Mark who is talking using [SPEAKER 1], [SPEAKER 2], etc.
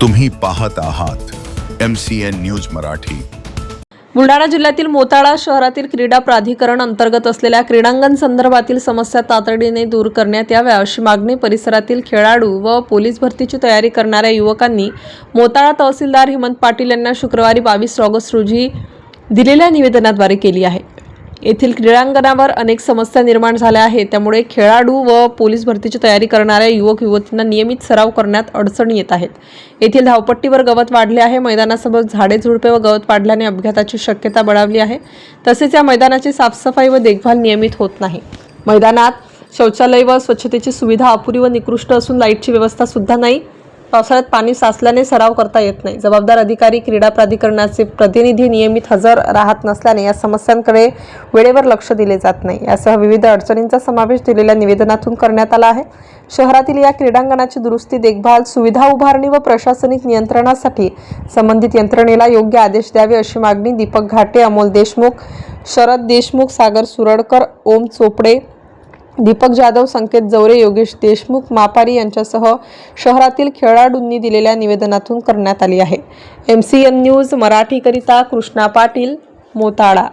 [SPEAKER 1] तुम्ही पाहत आहात M C N news Marathi.
[SPEAKER 2] Buldhana जिल्ह्यातील मोताळा शहरातील क्रीडा प्राधिकरण अंतर्गत असलेल्या क्रीडांगण संदर्भातील समस्या तातडीने दूर करण्यात याव्या अशी मागणी परिसरातील खेळाडू व पोलीस भरतीची तयारी करणाऱ्या युवकांनी मोताळा तहसीलदार हेमंत पाटील यांना शुक्रवारी बावीस ऑगस्ट रोजी दिलेल्या निवेदनाद्वारे केली आहे. येथील क्रीडांगणावर अनेक समस्या निर्माण झाल्या आहेत. त्यामुळे खेळाडू व पोलीस भरतीची तयारी करणाऱ्या युवक युवतींना नियमित सराव करण्यात अडचणी येत आहेत. येथील धावपट्टीवर गवत वाढले आहे. मैदानासमोर झाडे झुडपे व गवत वाढल्याने अपघाताची शक्यता बळावली आहे. तसेच या मैदानाची साफसफाई व देखभाल नियमित होत नाही. मैदानात शौचालय व स्वच्छतेची सुविधा अपुरी व निकृष्ट असून लाईटची व्यवस्था सुद्धा नाही. पावसाळ्यात पाणी साचल्याने सराव करता येत नाही. जबाबदार अधिकारी क्रीडा प्राधिकरणाचे प्रतिनिधी नियमित हजर राहत नसल्याने या समस्यांकडे वेळेवर लक्ष दिले जात नाही. यासह विविध अडचणींचा समावेश दिलेल्या निवेदनातून करण्यात आला आहे. शहरातील या क्रीडांगणाची दुरुस्ती देखभाल सुविधा उभारणी व प्रशासनिक नियंत्रणासाठी संबंधित यंत्रणेला योग्य आदेश द्यावे अशी मागणी दीपक घाटे अमोल देशमुख शरद देशमुख सागर सुरडकर ओम चोपडे दीपक जाधव संकेत जवरे योगेश देशमुख मापारी यांच्यासह शहरातील खेळाडूंनी दिलेल्या निवेदनातून करण्यात आली आहे. एम सी एन न्यूज मराठीकरिता कृष्णा पाटील मोताळा.